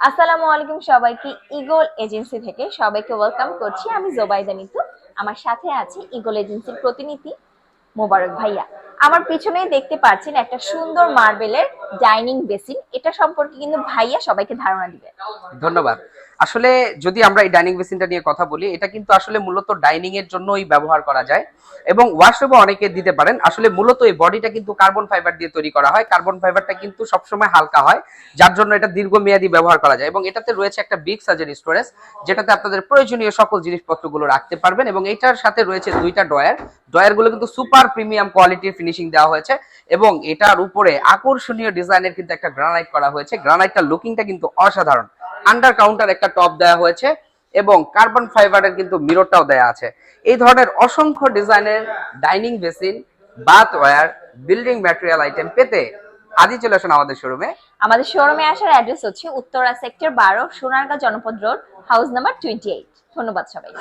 আসসালামু আলাইকুম সবাইকে ইগল এজেন্সি থেকে সবাইকে ওয়েলকাম করছি। আমি জোবাইদা নিতু আমার সাথে আছে ইগল এজেন্সির প্রতিনিধি মোবারক ভাইয়া। আমার পিছনেই দেখতে পাচ্ছেন একটা সুন্দর মার্বেলের ডাইনিং বেসিন। এটা সম্পর্কে কিন্তু ভাইয়া সবাইকে ধারণা দিবে। ধন্যবাদ। আসলে যদি আমরা এই ডাইনিং বেসিনটা নিয়ে কথা বলি, এটা কিন্তু আসলে মূলত ডাইনিং এর জন্যই ব্যবহার করা যায় এবং ওয়াশরুমে অনেকে দিতে পারেন। আসলে মূলত এই বডিটা কিন্তু কার্বন ফাইবার দিয়ে তৈরি করা হয়। কার্বন ফাইবারটা কিন্তু সবসময় হালকা হয়, যার জন্য এটা দীর্ঘমেয়াদী ব্যবহার করা যায় এবং এটাতে রয়েছে একটা বিগ সাইজের স্টোরেজ, যেটাতে আপনাদের প্রয়োজনীয় সকল জিনিসপত্রগুলো রাখতে পারবেন এবং এটার সাথে রয়েছে দুইটা ডয়ার ডয়ারগুলো কিন্তু সুপার প্রিমিয়াম কোয়ালিটির ফিনিশিং দেওয়া হয়েছে এবং এটার উপরে আকর্ষণীয় ডিজাইনের কিন্তু একটা গ্রানাইট করা হয়েছে। গ্রানাইটটার লুকিংটা কিন্তু অসাধারণ। আন্ডার কাউন্টার একটা টপ দেওয়া হয়েছে এবং কার্বন ফাইবারের কিন্তু মিররটাও দেওয়া আছে। এই ধরনের অসংখ্য ডিজাইনের dining basin bathware building material item পেতে আজই চলে আসুন আমাদের শোরুমে আমাদের শোরুমে আসার অ্যাড্রেস হচ্ছে উত্তরা সেক্টর বারো, সোনারগাঁ জনপদ road house number twenty eight ধন্যবাদ সবাই